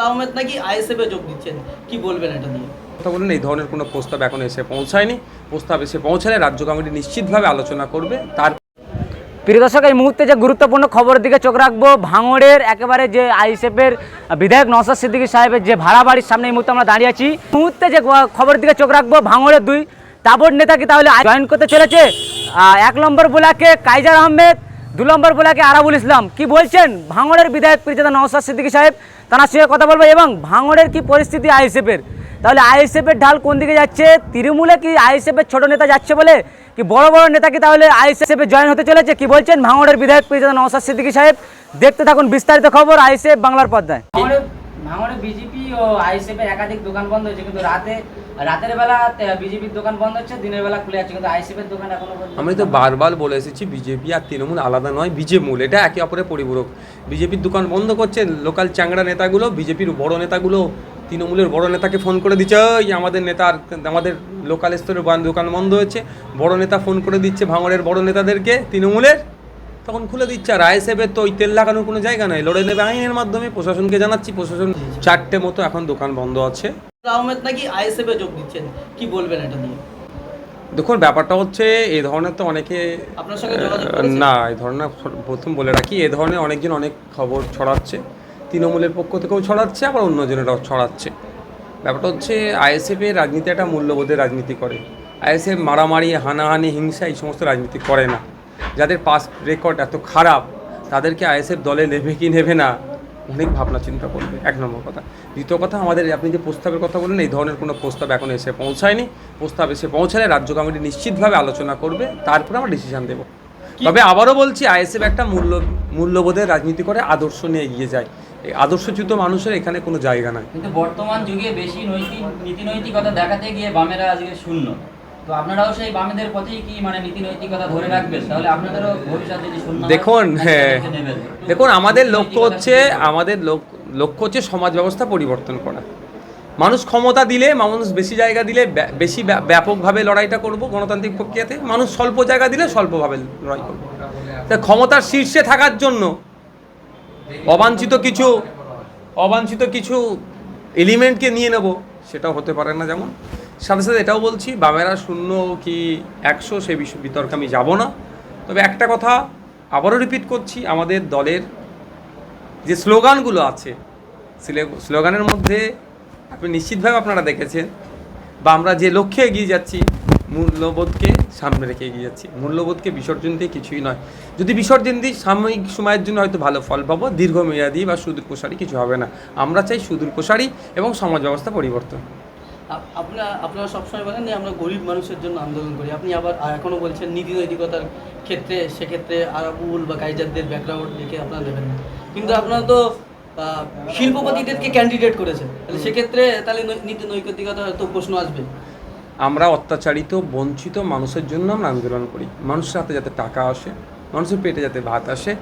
আহমেদ নাকি আইএসএফে যোগ দিচ্ছেন? কি বলবেন এটা নিয়ে? কথা বললেন এই ধরনের কোনো প্রস্তাব এখন এসে পৌঁছায়নি। প্রস্তাব এসে পৌঁছালে রাজ্য কমিটি নিশ্চিতভাবে আলোচনা করবে। তার প্রিয় দর্শক এই মুহূর্তে যে গুরুত্বপূর্ণ খবরের দিকে চোখ রাখব ভাঙড়ের একেবারে যে আইএসএফের বিধায়ক নওসাদ সিদ্দিকী সাহেবের যে ভাড়া বাড়ির সামনে এই মুহূর্তে আমরা দাঁড়িয়ে আছি। মুহূর্তে যে খবরের দিকে চোখ রাখব ভাঙড়ের দুই তাবড় নেতা কি তাহলে জয়েন করতে চলেছে? এক নম্বর বোলাকে কাইজার আহমেদ দু নম্বর বোলাকে আরাবুল ইসলাম। কি বলছেন ভাঙড়ের বিধায়ক প্রিয়তা নওসাদ সিদ্দিকী সাহেব? তার সঙ্গে কথা বলব এবং ভাঙড়ের কি পরিস্থিতি আইএসএফের? তাহলে আইএসএফের ঢাল কোন দিকে যাচ্ছে? তৃণমূলে কি আইএসএফের ছোট নেতা যাচ্ছে বলে? কি বড় বড় নেতা কি তাহলে আইএসএফে জয়েন হতে চলেছে? কি বলছেন ভাঙড়ের বিধায়ক প্রিয়তা নওসাদ সিদ্দিকী সাহেব? দেখতে থাকুন বিস্তারিত খবর আইএসএফ বাংলার পর্দায়। ভাঙড়ে বিজেপি ও আইএসএফের একাধিক দোকান বন্ধ হয়েছে, কিন্তু রাতে রাতের বেলা বিজেপির দোকান বন্ধ হচ্ছে দিনের বেলা খুলে যাচ্ছে কিন্তু দোকান এখনও আমি তো বারবার বলে এসেছি বিজেপি আর তৃণমূল আলাদা নয় বিজেমূল এটা একে অপরের পরিপূরক। বিজেপির দোকান বন্ধ করছে লোকাল চ্যাংড়া নেতাগুলো বিজেপির বড় নেতাগুলো তৃণমূলের বড় নেতাকে ফোন করে দিচ্ছে ওই আমাদের নেতার আমাদের লোকাল স্তরের দোকান বন্ধ হয়েছে বড় নেতা ফোন করে দিচ্ছে ভাঙড়ের বড় নেতাদেরকে তৃণমূলের। তখন খুলে দিচ্ছে আর আইএসএফের তো ওই তেল লাগানোর কোনো জায়গা নাই লড়ে নেবে আইনের মাধ্যমে প্রশাসনকে জানাচ্ছি প্রশাসন চারটে মতো এখন দোকান বন্ধ আছে। আহমেদ নাকি আইএসএফে যোগ দিচ্ছেন? কি বলবেন এটা নিয়ে? দেখুন ব্যাপারটা হচ্ছে এই ধরনের তো অনেকে আপনার সঙ্গে না এই ধরনের প্রথম বলে রাখি এ ধরনের অনেকজন অনেক খবর ছড়াচ্ছে। তৃণমূলের পক্ষ থেকেও ছড়াচ্ছে আবার অন্যজনেরাও ছড়াচ্ছে। ব্যাপারটা হচ্ছে আইএসএফের রাজনীতি একটা মূল্যবোধের রাজনীতি করে। আইএসএফ মারামারি হানাহানি হিংসা এই সমস্ত রাজনীতি করে না। যাদের পাস রেকর্ড এত খারাপ তাদেরকে আইএসএফ দলে নেবে কি নেবে না অনেক ভাবনা চিন্তা করবে এক নম্বর কথা। দ্বিতীয় কথা আমাদের আপনি যে প্রস্তাবের কথা বললেন এই ধরনের কোনো প্রস্তাব এখন এসে পৌঁছায়নি। প্রস্তাব এসে পৌঁছালে রাজ্য কমিটি নিশ্চিতভাবে আলোচনা করবে তারপরে আমরা ডিসিশন দেবো। তবে আবারও বলছি আইএসএফ একটা মূল্য মূল্যবোধের রাজনীতি করে আদর্শ নিয়ে এগিয়ে যায়। এই আদর্শচ্যুত মানুষের এখানে কোনো জায়গা নাই। কিন্তু বর্তমান যুগে বেশি নৈতিক নীতি নৈতিকতা দেখাতে গিয়ে বামেরা আজকে শূন্য। তো আপনারাও সেই বামেদের পথেই কি মানে নীতি নৈতিকতা ধরে রাখবেন? তাহলে আপনাদেরও ভবিষ্যৎ যদি দেখুন হ্যাঁ। দেখুন আমাদের লক্ষ্য হচ্ছে আমাদের লক্ষ্য হচ্ছে সমাজ ব্যবস্থা পরিবর্তন করা। মানুষ ক্ষমতা দিলে মানুষ বেশি জায়গা দিলে বেশি ব্যাপকভাবে লড়াইটা করব গণতান্ত্রিক প্রক্রিয়াতে। মানুষ স্বল্প জায়গা দিলে স্বল্পভাবে লড়াই করব। তা ক্ষমতার শীর্ষে থাকার জন্য অবাঞ্ছিত কিছু অবাঞ্ছিত কিছু এলিমেন্টকে নিয়ে নেব সেটাও হতে পারে না যেমন। সাথে সাথে এটাও বলছি, বামেরা শূন্য কি একশো, সে বিতর্কে আমি যাব না। তবে একটা কথা আবারও রিপিট করছি, আমাদের দলের যে স্লোগানগুলো আছে স্লোগানের মধ্যে আপনি নিশ্চিতভাবে আপনারা দেখেছেন, বা আমরা যে লক্ষ্যে এগিয়ে যাচ্ছি, মূল্যবোধকে সামনে রেখে এগিয়ে যাচ্ছি। মূল্যবোধকে বিসর্জন দিয়ে কিছুই নয়। যদি বিসর্জন দিই, সাময়িক সময়ের জন্য হয়তো ভালো ফল পাবো, দীর্ঘমেয়াদী বা সুদূর প্রসারী কিছু হবে না। আমরা চাই সুদূর প্রসারী এবং সমাজ ব্যবস্থা পরিবর্তন। আপনারা আপনারা সবসময় বলেন যে আমরা গরিব মানুষের জন্য আন্দোলন করি। আপনি আবার এখনও বলছেন নীতি নৈতিকতার ক্ষেত্রে সেক্ষেত্রে আরাবুল বা কাইজারদের ব্যাকগ্রাউন্ড দেখে আপনারা দেবেন না। কিন্তু আপনারা তো শিল্পপতিদেরকে ক্যান্ডিডেট করেছেন। তাহলে সেক্ষেত্রে তাহলে নীতি নৈতিকতার তো প্রশ্ন আসবে। আমরা অত্যাচারিত বঞ্চিত মানুষের জন্য আমরা আন্দোলন করি। মানুষের হাতে যাতে টাকা আসে মানুষের পেটে যাতে ভাত আসে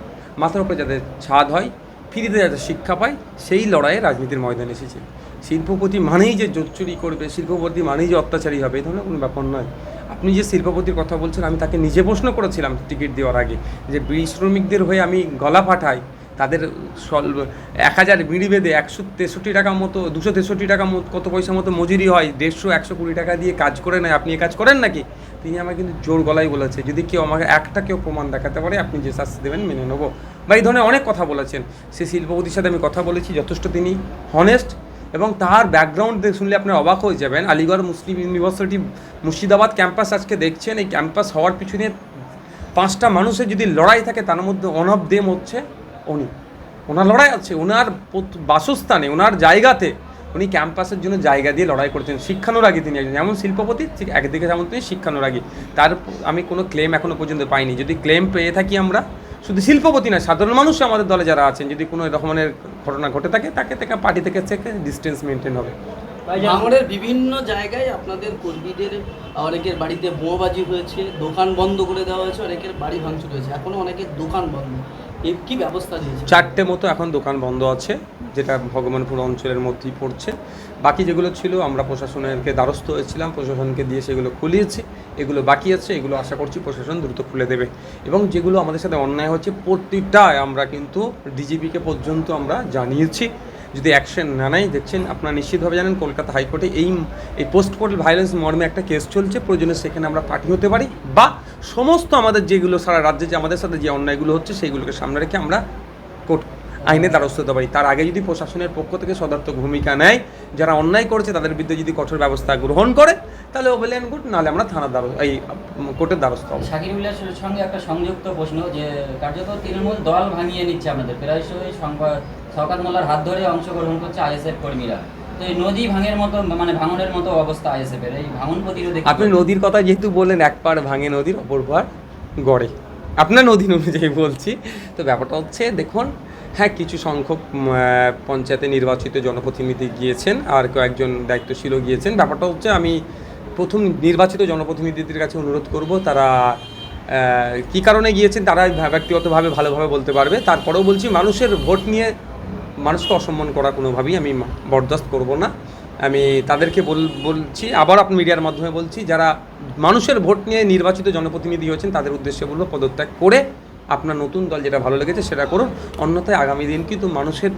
মাথার উপরে যাতে ছাদ হয় ফ্রিতে যাতে শিক্ষা পায় সেই লড়াইয়ে রাজনীতির ময়দানে এসেছে। শিল্পপতি মানেই যে জোর চুরি করবে, শিল্পপতি মানেই যে অত্যাচারী হবে এই ধরনের কোনো ব্যাপার নয়। আপনি যে শিল্পপতির কথা বলছেন, আমি তাকে নিজে প্রশ্ন করেছিলাম টিকিট দেওয়ার আগে যে বিড়ি শ্রমিকদের হয়ে আমি গলা ফাটাই, তাদের সল, এক হাজার বিড়ি বেঁধে একশো তেষট্টি টাকা মতো, দুশো তেষট্টি টাকা কত পয়সা মতো মজুরি হয়, দেড়শো, একশো কুড়ি টাকা দিয়ে কাজ করে নেয়, আপনি এ কাজ করেন নাকি? তিনি আমাকে কিন্তু জোর গলায় বলেছে, যদি কেউ আমাকে একটা কেউ প্রমাণ দেখাতে পারে, আপনি যে শাস্তি দেবেন মেনে নেব। বা এই ধরনের অনেক কথা বলেছেন। সে শিল্পপতির সাথে আমি কথা বলেছি, যথেষ্ট তিনি হনেস্ট এবং তার ব্যাকগ্রাউন্ড শুনলে আপনি অবাক হয়ে যাবেন। Aligarh Muslim university Murshidabad campus আজকে দেখছেন, এই ক্যাম্পাস হওয়ার পিছনে পাঁচটা মানুষের যদি লড়াই থাকে, তার মধ্যে অন দেম হচ্ছে উনি। ওনার লড়াই আছে ওনার বাসস্থানে ওনার জায়গাতে উনি ক্যাম্পাসের জন্য জায়গা দিয়ে লড়াই করছেন। শিক্ষানুরাগী তিনি একজন। যেমন শিল্পপতি, ঠিক একদিকে যেমন তিনি শিক্ষানুরাগী। তার আমি কোনো ক্লেম এখনও পর্যন্ত পাইনি। যদি ক্লেম পেয়ে থাকি আমরা শুধু শিল্পপতি না সাধারণ মানুষ আমাদের দলে যারা আছেন যদি কোনো রকমের ঘটনা ঘটে থাকে তাকে থেকে পার্টি থেকে থেকে ডিস্টেন্স মেনটেন হবে। আমাদের বিভিন্ন জায়গায় আপনাদের কর্মীদের অনেকের বাড়িতে বোমাবাজি হয়েছে দোকান বন্ধ করে দেওয়া হয়েছে অনেকের বাড়ি ভাঙচুর হয়েছে এখনও অনেকের দোকান বন্ধ। কি ব্যবস্থা নিয়েছে? চারটে মতো এখন দোকান বন্ধ আছে, যেটা ভগবানপুর অঞ্চলের মধ্যেই পড়ছে। বাকি যেগুলো ছিল, আমরা প্রশাসনেরকে দ্বারস্থ হয়েছিলাম, প্রশাসনকে দিয়ে সেগুলো খুলিয়েছি। এগুলো বাকি আছে, এগুলো আশা করছি প্রশাসন দ্রুত খুলে দেবে। এবং যেগুলো আমাদের সাথে অন্যায় হচ্ছে প্রতিটায় আমরা কিন্তু ডিজিপিকে পর্যন্ত আমরা জানিয়েছি। যদি অ্যাকশন না নেয়, দেখছেন আপনারা নিশ্চিতভাবে জানেন কলকাতা হাইকোর্টে এই এই পোস্ট পোর্টাল ভায়োলেন্স মর্মে একটা কেস চলছে। প্রয়োজনে সেখানে আমরা পার্টি হতে পারি বা সমস্ত আমাদের যেগুলো সারা রাজ্যে যে আমাদের সাথে যে অন্যায়গুলো হচ্ছে সেইগুলোকে সামনে রেখে আমরা কোর্ট আইনে দ্বারস্থ হতে পারি। তার আগে যদি প্রশাসনের পক্ষ থেকে সদার্থক ভূমিকা নেয়, যারা অন্যায় করেছে তাদের বিরুদ্ধে যদি কঠোর ব্যবস্থা গ্রহণ করে, তাহলে ওবেল অ্যান্ড গুড নাহলে আমরা থানার দ্বারস্থ, এই কোর্টের দ্বারস্থ হব। শাকিরুলের সঙ্গে একটা সংযুক্ত প্রশ্ন যে, কার্যত তৃণমূল দল ভাঙিয়ে নিচ্ছে আপনাদের প্রায়শই সংবাদ শওকাত মোল্লার হাত ধরে অংশগ্রহণ করছে আইএসএফ কর্মীরা। তো এই নদী ভাঙের মতো মানে ভাঙনের মতো অবস্থা আইএসএফ এর এই ভাঙন প্রতিরোধে আপনি নদীর কথা যেহেতু বললেন এক পাড় ভাঙে নদীর অপর পাড় গড়ে। আপনার নদী অনুযায়ী বলছি। তো ব্যাপারটা হচ্ছে দেখুন হ্যাঁ কিছু সংখ্যক পঞ্চায়েতে নির্বাচিত জনপ্রতিনিধি গিয়েছেন আর কয়েকজন দায়িত্বশীলও গিয়েছেন। ব্যাপারটা হচ্ছে আমি প্রথম নির্বাচিত জনপ্রতিনিধিদের কাছে অনুরোধ করব তারা কী কারণে গিয়েছেন তারা ব্যক্তিগতভাবে ভালোভাবে বলতে পারবে। তারপরেও বলছি মানুষের ভোট নিয়ে মানুষকে অসম্মান করা কোনোভাবেই আমি বরদাস্ত করব না। আমি তাদেরকে বল বলছি, আবার আপনি মিডিয়ার মাধ্যমে বলছি, যারা মানুষের ভোট নিয়ে নির্বাচিত জনপ্রতিনিধি হয়েছেন, তাদের উদ্দেশ্যে বলব, পদত্যাগ করে আপনার নতুন দল যেটা ভালো লেগেছে সেটা করুন। অন্যথায় আগামী দিন কিন্তু মানুষের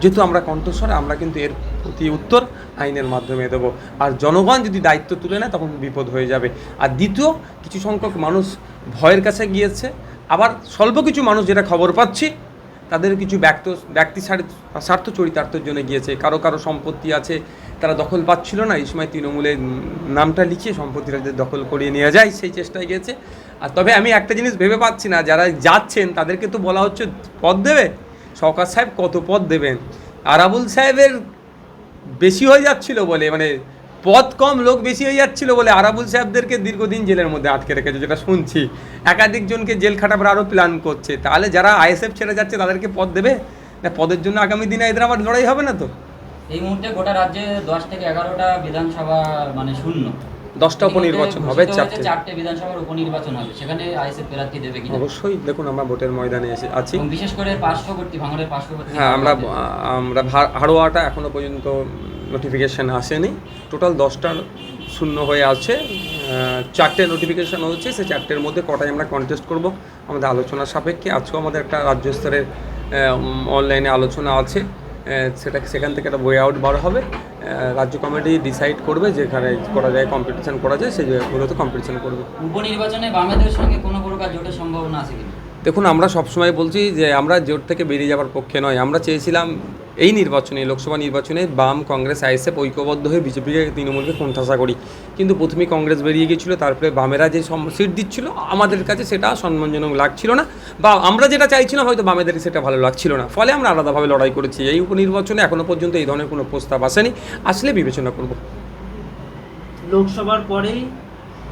যেহেতু আমরা কণ্ঠস্বর, আমরা কিন্তু এর প্রতি উত্তর আইনের মাধ্যমে দেবো। আর জনগণ যদি দায়িত্ব তুলে নেয়, তখন বিপদ হয়ে যাবে। আর দ্বিতীয়, কিছু সংখ্যক মানুষ ভয়ের কাছে গিয়েছে। আবার স্বল্প কিছু মানুষ যেটা খবর পাচ্ছি তাদের কিছু ব্যক্ত ব্যক্তি স্বার্থ- চরিতার্থের জন্য গিয়েছে, কারও কারও সম্পত্তি আছে, তারা দখল পাচ্ছিল না, এই সময় তৃণমূলের নামটা লিখিয়ে সম্পত্তিটা দখল করিয়ে নিয়ে যায়, সেই চেষ্টায় গিয়েছে। আর তবে আমি একটা জিনিস ভেবে পাচ্ছি না, যারা যাচ্ছেন, তাদেরকে তো বলা হচ্ছে পদ দেবে। সরকার সাহেব কত পদ দেবেন? আরাবুল সাহেবের বেশি হয়ে যাচ্ছিল বলে মানে পদ কম লোক বেশি হয়ে যাচ্ছিল বলে আরাবুল সাহেবদেরকে দীর্ঘদিন জেলের মধ্যে আটকে রেখেছে যেটা শুনছি। একাধিক জনকে জেল খাটাবার আরও প্ল্যান করছে। তাহলে যারা আইএসএফ ছেড়ে যাচ্ছে তাদেরকে পদ দেবে? না পদের জন্য আগামী দিনে এদের আবার লড়াই হবে না তো? এই মুহূর্তে গোটা রাজ্যে দশ থেকে এগারোটা বিধানসভা মানে শূন্য। দশটা উপনির্বাচন হবে চারটে। চারটে বিধানসভার উপনির্বাচন হবে। সেখানে আইএসএফ প্রার্থী দেবে কিনা অবশ্যই দেখুন আমরা ভোটের ময়দানে এসে আছি। বিশেষ করে পার্শ্ববর্তী ভাঙড়ের পার্শ্ববর্তী হ্যাঁ আমরা আমরা হাড়োয়াটা এখনও পর্যন্ত নোটিফিকেশান আসেনি। টোটাল দশটার শূন্য হয়ে আছে। চারটে নোটিফিকেশান হচ্ছে সেই চারটের মধ্যে কটাই আমরা কন্টেস্ট করব আমাদের আলোচনার সাপেক্ষে। আজকেও আমাদের একটা রাজ্য স্তরের অনলাইনে আলোচনা আছে। সেটা সেখান থেকে একটা বই আউট বার হবে। রাজ্য কমিটি ডিসাইড করবে যেখানে করা যায় কম্পিটিশন করা যায় সেই জায়গাগুলোতে কম্পিটিশন করবে। উপনির্বাচনে বামেদের সঙ্গে কোনো প্রকার জোটের সম্ভাবনা আছে দেখুন আমরা সবসময় বলছি যে আমরা জোট থেকে বেরিয়ে যাওয়ার পক্ষে নয়। আমরা চেয়েছিলাম এই নির্বাচনে লোকসভা নির্বাচনে বাম কংগ্রেস আইএসএফ ঐক্যবদ্ধ হয়ে বিজেপিকে তৃণমূলকে কোণঠাসা করি। কিন্তু প্রথমেই কংগ্রেস বেরিয়ে গিয়েছিল তারপরে বামেরা যে সিট দিচ্ছিল আমাদের কাছে সেটা সম্মানজনক লাগছিল না। বা আমরা যেটা চাইছিলাম হয়তো বামেদের সেটা ভালো লাগছিল না। ফলে আমরা আলাদাভাবে লড়াই করেছি। এই উপনির্বাচনে এখনও পর্যন্ত এই ধরনের কোনো প্রস্তাব আসেনি। আসলে বিবেচনা করব। লোকসভার পরেই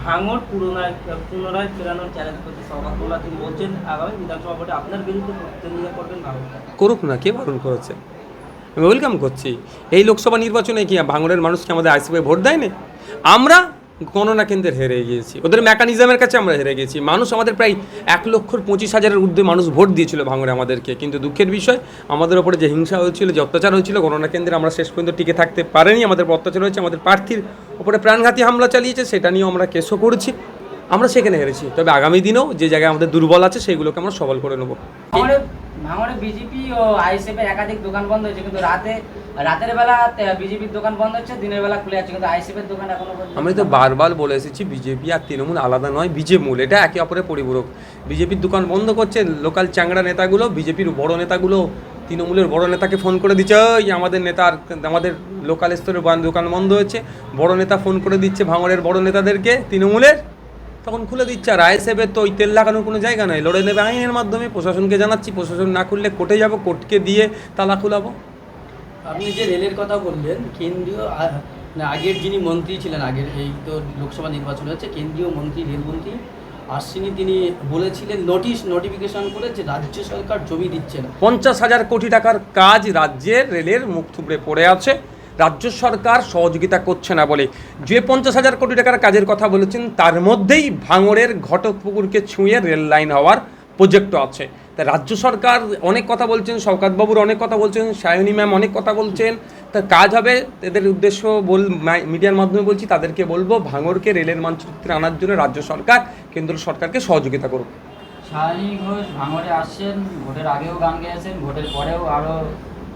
ভাঙর পুনরায় পুনরায় ফেরানোর চ্যালেঞ্জ তিনি বলছেন আগামী বিধানসভা ভোটে আপনার বিরুদ্ধে প্রতিদ্বন্দ্বিতা করবেন করুক না কে বারণ করেছে? আমি ওয়েলকাম করছি। এই লোকসভা নির্বাচনে কি ভাঙড়ের মানুষকে আমাদের আইসিপি ভোট দেয়নি? আমরা গণনা কেন্দ্রে হেরে গিয়েছি। ওদের মেকানিজমের কাছে আমরা হেরে গেছি মানুষ আমাদের প্রায় এক লক্ষর পঁচিশ হাজারের ঊর্ধ্বে মানুষ ভোট দিয়েছিল ভাঙড়ে আমাদেরকে। কিন্তু দুঃখের বিষয়, আমাদের ওপরে যে হিংসা হয়েছিল, যে অত্যাচার হয়েছিল গণনা কেন্দ্রে আমরা শেষ পর্যন্ত টিকে থাকতে পারিনি। আমাদের অত্যাচার হয়েছে, আমাদের প্রার্থীর ওপরে প্রাণঘাতী হামলা চালিয়েছে, সেটা নিয়েও আমরা কেসও করেছি। আমরা সেখানে হেরেছি। তবে আগামী দিনেও যে জায়গায় আমাদের দুর্বল আছে সেইগুলোকে আমরা সবল করে নেব। ভাঙড়ে বিজেপি ও আইএসএফ এর একাধিক দোকান বন্ধ হয়েছে কিন্তু রাতে রাতের বেলা বিজেপির দোকান বন্ধ হচ্ছে দিনের বেলা খুলে যাচ্ছে কিন্তু আইএসএফ এর দোকান এখনও আমি তো বারবার বলে এসেছি বিজেপি আর তৃণমূল আলাদা নয় বিজেমূল এটা একে অপরের পরিপূরক। বিজেপির দোকান বন্ধ করছে লোকাল চ্যাংড়া নেতাগুলো বিজেপির বড় নেতাগুলো তৃণমূলের বড় নেতাকে ফোন করে দিচ্ছে ওই আমাদের নেতার আমাদের লোকাল স্তরের দোকান বন্ধ হয়েছে। বড় নেতা ফোন করে দিচ্ছে ভাঙড়ের বড় নেতাদেরকে তৃণমূলের। তখন খুলে দিচ্ছে আর আইএসএফের তো ওই তেল লাগানোর কোনো জায়গা নয় লড়ে নেবে আইনের মাধ্যমে প্রশাসনকে জানাচ্ছি প্রশাসন না খুললে কোর্টে যাব কোর্টকে দিয়ে তালা খুলাবো। আপনি যে রেলের কথা বললেন কেন্দ্রীয় না, আগের যিনি মন্ত্রী ছিলেন আগের এই তো লোকসভা নির্বাচন হচ্ছে কেন্দ্রীয় মন্ত্রী রেলমন্ত্রী আশ্বিনী তিনি বলেছিলেন নোটিশ নোটিফিকেশন করে যে রাজ্য সরকার জমি দিচ্ছে না। পঞ্চাশ হাজার কোটি টাকার কাজ রাজ্যের রেলের মুখ থুবড়ে পড়ে আছে। রাজ্য সরকার সহযোগিতা করছে না বলে। যে পঞ্চাশ হাজার কোটি টাকার কাজের কথা বলেছেন, তার মধ্যেই ভাঙড়ের ঘটকপুকুরকে ছুঁয়ে রেল লাইন হওয়ার প্রজেক্টও আছে। তা রাজ্য সরকার অনেক কথা বলছেন, শওকাতবাবুর অনেক কথা বলছেন, সায়নী ম্যাম অনেক কথা বলছেন। তা কাজ হবে এদের উদ্দেশ্য বল মিডিয়ার মাধ্যমে বলছি, তাদেরকে বলব ভাঙড়কে রেলের মানচিত্রে আনার জন্য রাজ্য সরকার, কেন্দ্র সরকারকে সহযোগিতা করুক। শালিনী ঘোষ আসছেন, ভোটের আগেও গান গেয়েছেন, ভোটের পরেও আরও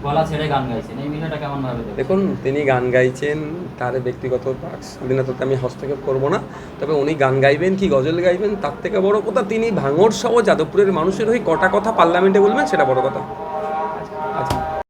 গলা ছেড়ে গান গাইছেন, এই কেমন ভাবে দেখুন, তিনি গান গাইছেন, তার ব্যক্তিগত স্বাধীনতাতে আমি হস্তক্ষেপ করব না, তবে উনি গান গাইবেন কি গজল গাইবেন, তার থেকে বড় কথা তিনি ভাঙড় সহ যাদবপুরের মানুষের হয়ে কটা কথা পার্লামেন্টে বলবেন, সেটা বড় কথা।